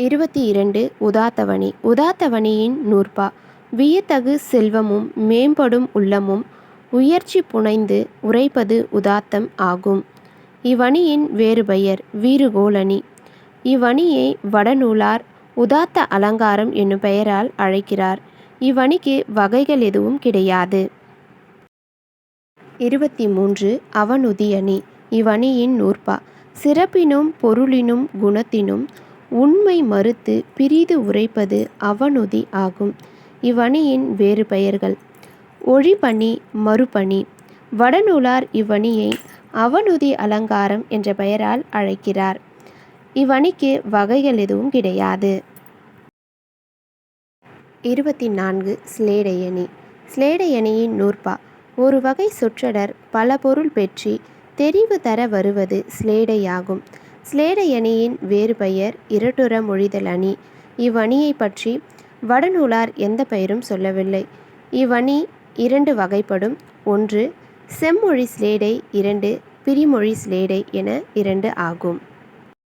இருபத்தி இரண்டு உதாத்தவணி. உதாத்தவணியின் நூற்பா. வியத்தகு செல்வமும் மேம்படும் உள்ளமும் உயர்ச்சி புனைந்து உரைப்பது உதாத்தம் ஆகும். இவ்வணியின் வேறுபெயர் வீறுகோளணி இவ்வணியை வடநூலார் உதாத்த அலங்காரம் என்னும் பெயரால் அழைக்கிறார். இவ்வணிக்கு வகைகள் எதுவும் கிடையாது. இருபத்தி மூன்று அவனுதி அணி இவ்வணியின் நூற்பா. சிறப்பினும் பொருளினும் குணத்தினும் உண்மை மறுத்து பிறிது உரைப்பது அவனுதி ஆகும். இவ்வணியின் வேறு பெயர்கள். ஒழிபணி மறுபணி. வடநூலார் இவ்வணியை அவனுதி அலங்காரம் என்ற பெயரால் அழைக்கிறார். இவ்வணிக்கு வகைகள் எதுவும் கிடையாது. இருபத்தி நான்கு ஸ்லேடையணி ஸ்லேடையணியின் நூற்பா. ஒரு வகை சொற்றொடர் பல பொருள் பெற்றி தெரிவு தர வருவது ஸ்லேடையாகும் ஸ்லேடையணியின் வேறு பெயர் இரட்டுற மொழிதல் அணி. இவ்வணியை பற்றி வடநூலார் எந்த பெயரும் சொல்லவில்லை. இவ்வணி இரண்டு வகைப்படும். ஒன்று செம்மொழி ஸ்லேடை இரண்டு பிரிமொழி ஸ்லேடை என இரண்டு ஆகும்.